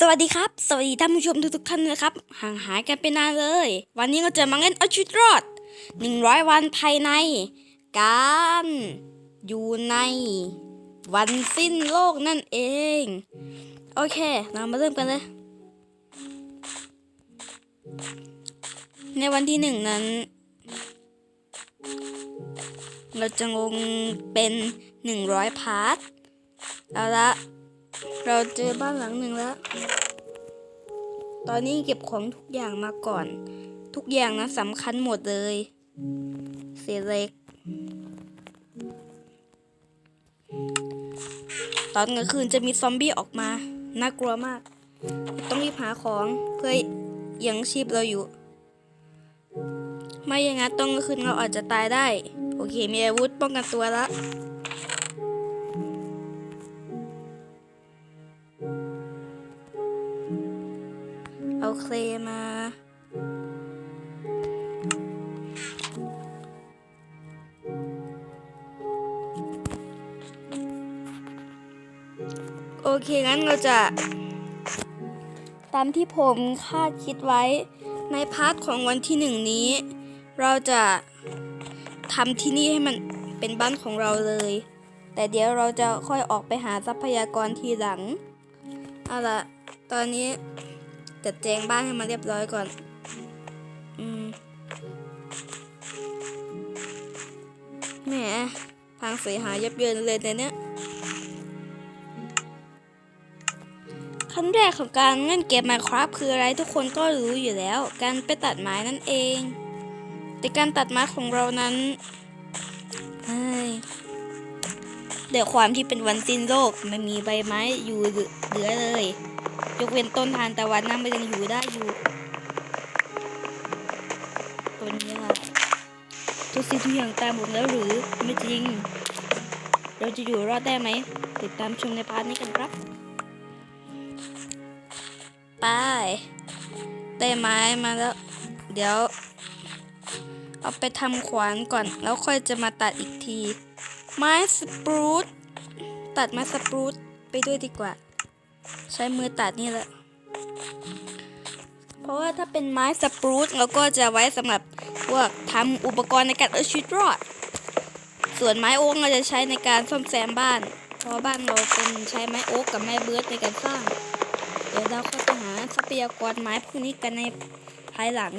สวัสดีครับ สวัสดีท่านผู้ชมทุกๆท่านนะครับ ห่างหายกันไปนานเลย วันนี้เราจะมาเล่นเอาชีวิตรอด 100 วันภายใน การอยู่ในวันสิ้นโลกนั่นเอง โอเค เรามาเริ่มกันเลย ในวันที่หนึ่งนั้น เราจะลงเป็น 100 พาร์ทเอาละ เราเจอบ้านหลังหนึ่งแล้ว ตอนนี้เก็บของทุกอย่างมาก่อน ทุกอย่างนะสำคัญหมดเลย เศษเหล็ก ตอนกลางคืนจะมีซอมบี้ออกมา น่ากลัวมาก ต้องรีบหาของเพื่อยังชีพเราอยู่ ไม่อย่างนั้นตอนกลางคืนเราอาจจะตายได้ โอเค มีอาวุธป้องกันตัวแล้ว เอเคลมา โอเค งั้นเราจะ ตามที่ผมคาดคิดไว้ในพาร์ทของวันที่หนึ่งนี้ เราจะทำที่นี่ให้มันเป็นบ้านของเราเลย แต่เดี๋ยวเราจะค่อยออกไปหาทรัพยากรทีหลังเอาละตอนนี้ จัดแจงบ้านให้มันเรียบร้อยก่อน อืมแหมพังเสียหายยับเยินเลยในเนี้ยขั้นแรกของการเล่นเกม Minecraft คืออะไรทุกคนก็รู้อยู่แล้ว การไปตัดไม้นั่นเอง แต่การตัดไม้ของเรานั้นเฮ้ยเดี๋ยวความที่เป็นวันสิ้นโลกไม่มีใบไม้อยู่เหลือเลย ยกเว้นต้นทานตะวันนั่นมันยังอยู่ได้อยู่ตัวนี้ค่ะทุกสิ่งทุกอย่างตายหมดแล้วหรือไม่จริง เราจะอยู่รอดได้ไหม ติดตามชมในพาร์ทนี้กันครับ ไปได้ไม้มาแล้ว เดี๋ยว เอาไปทำขวานก่อน แล้วค่อยจะมาตัดอีกที ไม้สปรูตตัดไม้สปรูตไปด้วยดีกว่า ใช้มือตัดนี่แหละ เพราะว่าถ้าเป็นไม้สปรูตเราก็จะไว้สำหรับพวกทำอุปกรณ์ในการเอาชีวิตรอด ส่วนไม้โอ๊กเราจะใช้ในการซ่อมแซมบ้าน เพราะบ้านเราเป็นใช้ไม้โอ๊กกับไม้เบิร์ดในการสร้าง เดี๋ยวเราก็ไปหาทรัพยากรไม้พวกนี้กันในภายหลัง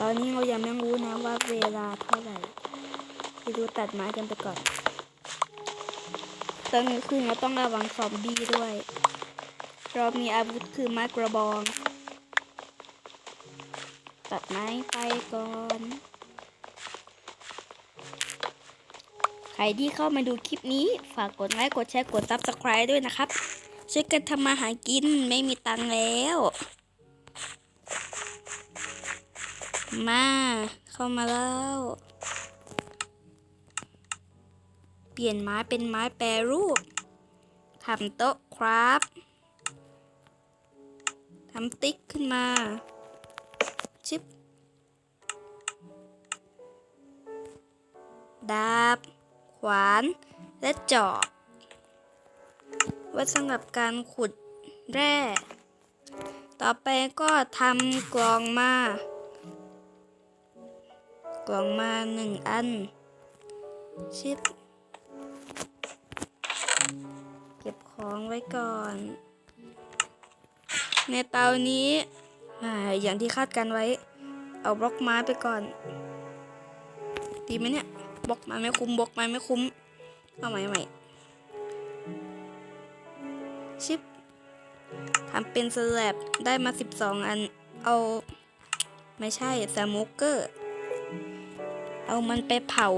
ตอนนี้เรายังไม่รู้นะว่าเวลาเท่าไหร่ไปดูตัดไม้กันไปก่อน ตอนกลางคืนเราต้องระวังซอมบี้ด้วย เรามีอาวุธคือไม้กระบอง ตัดไม้ไปก่อนใครที่เข้ามาดูคลิปนี้ ฝากกดไลค์ กดแชร์ กด subscribe ด้วยนะครับ ช่วยกันทำมาหากินไม่มีตังค์แล้ว มา เข้ามาแล้ว เปลี่ยนไม้เป็นไม้แปรรูปทำโต๊ะครับทำติ๊กขึ้นมา ชิปดาบ ขวาน และจอบไว้สำหรับการขุดแร่ ต่อไปก็ทำกลองมา กล่องมาหนึ่งอัน ชิป เก็บของไว้ก่อน ในเตานี้อ่อย่างที่คาดกันไว้ เอาบล็อกไม้ไปก่อน ดีไหมเนี่ยบล็อกไม้ไม่คุ้มบล็อกไม้ไม่คุ้ม เอาใหม่ใหม่ชิปทำเป็นสแลบได้มา 12 อัน เอา ไม่ใช่สโมกเกอร์ เอามันไปเผา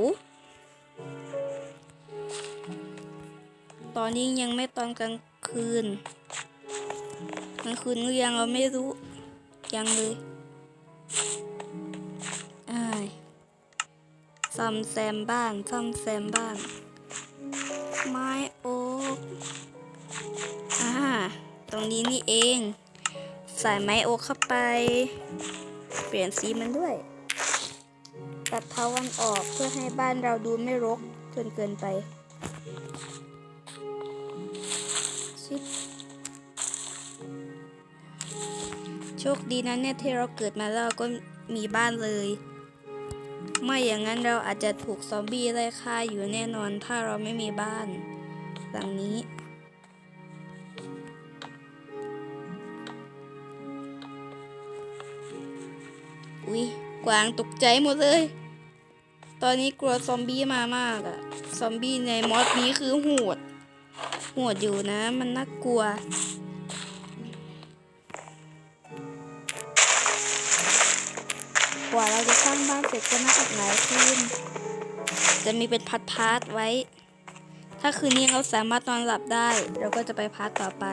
ตอนนี้ยังไม่ตอนกลางคืน กลางคืนหรือยังเราไม่รู้ ยังเลยอ้ายซ่อมแซมบ้านซ่อมแซมบ้าน ไม้โอ๊กอ่าตรงนี้นี่เอง ใส่ไม้โอ๊กเข้าไป เปลี่ยนสีมันด้วย ตัดเท้าวันออกเพื่อให้บ้านเราดูไม่รกจนเกินไปชิบโชคดีนะเนี่ยที่เราเกิดมาแล้วเราก็มีบ้านเลย ไม่อย่างนั้นเราอาจจะถูกซอมบี้ไล่ฆ่าอยู่แน่นอนถ้าเราไม่มีบ้านหลังนี้อุ๊ย วางตกใจหมดเลย ตอนนี้กลัวซอมบี้มามากอะซอมบี้ในมอสนี้คือโหดโหดอยู่นะ มันน่ากลัว กว่าเราจะสร้างบ้านเสร็จก็น่าจะหลายคืนจะมีเป็นพัดพาร์ทไว้ ถ้าคืนนี้เราสามารถนอนหลับได้ เราก็จะไปพาร์ทต่อไป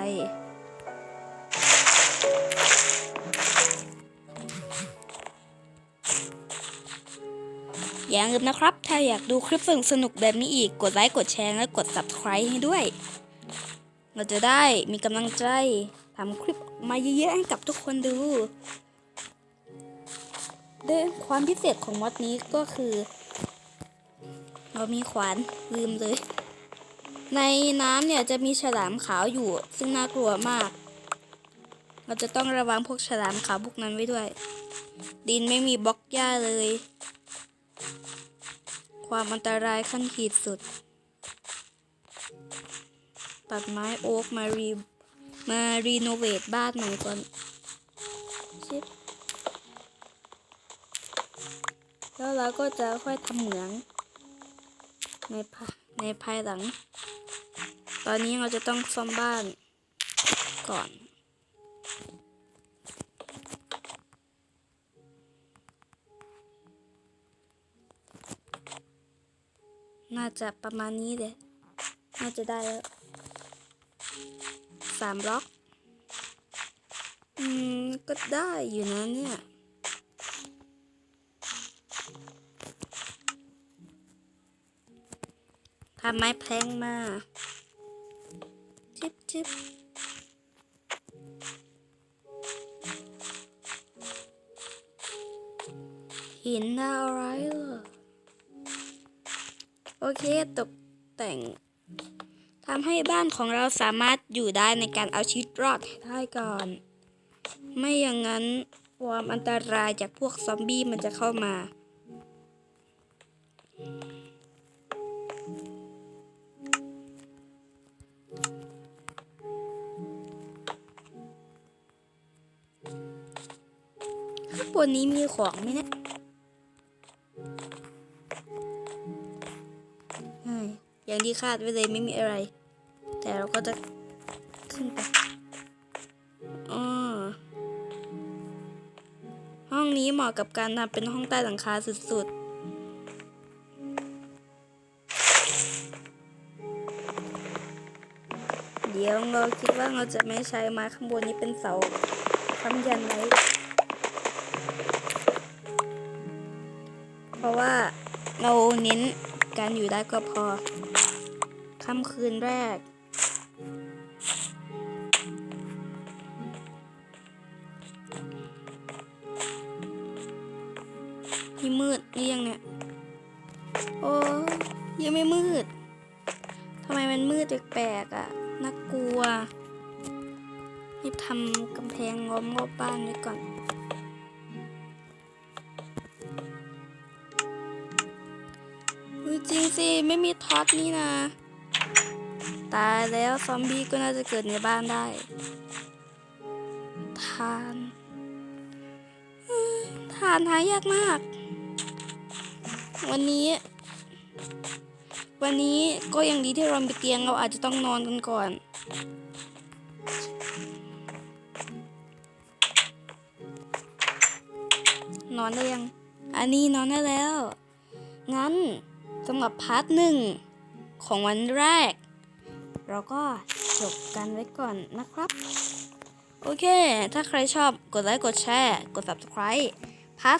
อย่าลืมนะครับ ถ้าอยากดูคลิปสนุกแบบนี้อีก กดไลค์ กดแชร์ และกด subscribe ให้ด้วย เราจะได้มีกำลังใจทำคลิปมาเยอะๆให้กับทุกคนดูด้วยความพิเศษของมอดนี้ก็คือ เรามีขวานลืมเลย ในน้ำเนี่ยจะมีฉลามขาวอยู่ ซึ่งน่ากลัวมาก เราจะต้องระวังพวกฉลามขาวพวกนั้นไว้ด้วย ดินไม่มีบล็อกหญ้าเลย ความอันตรายขั้นขีดสุด ตัดไม้โอ๊กมารีมารีโนเวทบ้านใหน่ก่อนชิบแล้วเราก็จะค่อยทำเหมือง ในภาในภายหลัง ตอนนี้เราจะต้องซ่อมบ้านก่อน น่าจะประมาณนี้เลยน่าจะได้แล้วสามบล็อก อืม ก็ได้อยู่นะเนี่ย ทำไม้แพลงมา จิบจิบหินอะไรเหรอ โอเคตกแต่งทำให้บ้านของเราสามารถอยู่ได้ในการเอาชีวิตรอดได้ก่อน ไม่อย่างนั้นความอันตรายจากพวกซอมบี้มันจะเข้ามา บนนี้มีของไหมเนี่ย อย่างที่คาดไว้เลยไม่มีอะไร แต่เราก็จะขึ้นไปอ๋อห้องนี้เหมาะกับการทำเป็นห้องใต้หลังคาสุดๆ เดี๋ยวเราคิดว่าเราจะไม่ใช้ไม้ข้างบนนี้เป็นเสาค้ำยันไว้เพราะว่าเราเน้นการอยู่ได้ก็พอ ค่ำคืนแรก ที่มืดหรือยังเนี่ย โอ้ยังไม่มืดทำไมมันมืดแปลกๆอะ่ะน่ากลัวให้ทำกำแพงล้อมรอบบ้านไว้ก่อนจริงสิ ไม่มีท็อตนี่นะ ตายแล้วซอมบี้ก็น่าจะเกิดในบ้านได้ ทานทานหายากมาก วันนี้ วันนี้ก็ยังดีที่เรามีเตียงเราอาจจะต้องนอนกันก่อนนอนได้ยัง อันนี้นอนได้แล้ว งั้นสำหรับพาร์ทหนึ่งของวันแรก เราก็จบกันไว้ก่อนนะครับ โอเค ถ้าใครชอบกดไลค์กดแชร์ กด subscribe พาร์ท